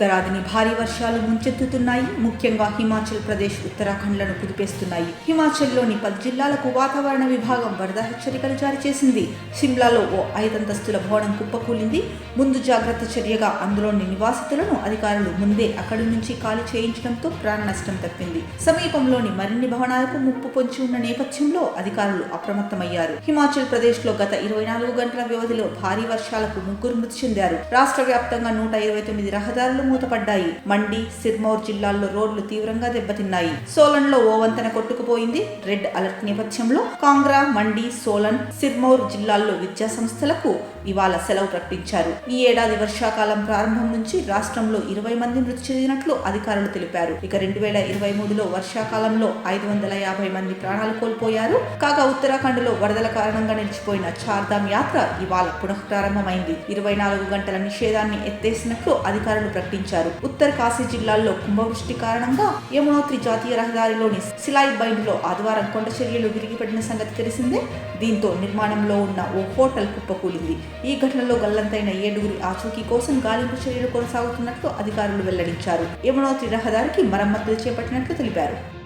ఉత్తరాదిని భారీ వర్షాలు ముంచెత్తుతున్నాయి. ముఖ్యంగా హిమాచల్ ప్రదేశ్ ఉత్తరాఖండ్లను కుదిపేస్తున్నాయి. హిమాచల్లోని పది జిల్లాలకు వాతావరణ విభాగం వరద హెచ్చరికలు జారీ చేసింది. సిమ్లాలో ఓ ఐదంతస్తుల భవనం కుప్పకూలింది. ముందు జాగ్రత్త చర్యగా అందులోని నివాసితులను అధికారులు ముందే అక్కడి నుంచి ఖాళీ చేయించడంతో ప్రాణ నష్టం తప్పింది. సమీపంలోని మరిన్ని భవనాలకు ముప్పు పొంచి ఉన్న నేపథ్యంలో అధికారులు అప్రమత్తమయ్యారు. హిమాచల్ ప్రదేశ్లో గత ఇరవై నాలుగు గంటల వ్యవధిలో భారీ వర్షాలకు ముగ్గురు మృతి చెందారు. రాష్ట్ర వ్యాప్తంగా నూట ఇరవై తొమ్మిది రహదారులు మూతపడ్డాయి. మండి సిర్మౌర్ జిల్లాల్లో రోడ్లు తీవ్రంగా దెబ్బతిన్నాయి. సోలన్లో ఓ వంతెన కొట్టుకుపోయింది. రెడ్ అలర్ట్ నేపథ్యంలో కాంగ్రా మండి సోలన్ సిర్మౌర్ జిల్లాల్లో విద్యా సంస్థలకు ఇవాళ సెలవు ప్రకటించారు. ఈ ఏడాది వర్షాకాలం ప్రారంభం నుంచి రాష్ట్రంలో ఇరవై మంది మృతి చెందినట్లు అధికారులు తెలిపారు. ఇక రెండు వేల ఇరవై మూడులో వర్షాకాలంలో ఐదు వందల యాభై మంది ప్రాణాలు కోల్పోయారు. కాగా ఉత్తరాఖండ్లో వరదల కారణంగా నిలిచిపోయిన చార్ధామ్ యాత్ర ఇవాళ పునః ప్రారంభమైంది ఇరవై నాలుగు గంటల నిషేధాన్ని ఎత్తేసినట్లు అధికారులు ప్రకటించారు. ఉత్తర కాశీ జిల్లాల్లో కుంభవృష్టి కారణంగా యమునోత్రి జాతీయ రహదారిలోని సిలాయి బైండ్లో ఆదివారం కొండ చర్యలు విరిగిపడిన సంగతి తెలిసిందే. దీంతో నిర్మాణంలో ఉన్న ఓ హోటల్ కుప్పకూలింది. ఈ ఘటనలో గల్లంతైన ఏడుగురి ఆచూకీ కోసం గాలింపు చర్యలు కొనసాగుతున్నట్లు అధికారులు వెల్లడించారు. యమునోత్రి రహదారికి మరమ్మతులు చేపట్టినట్లు తెలిపారు.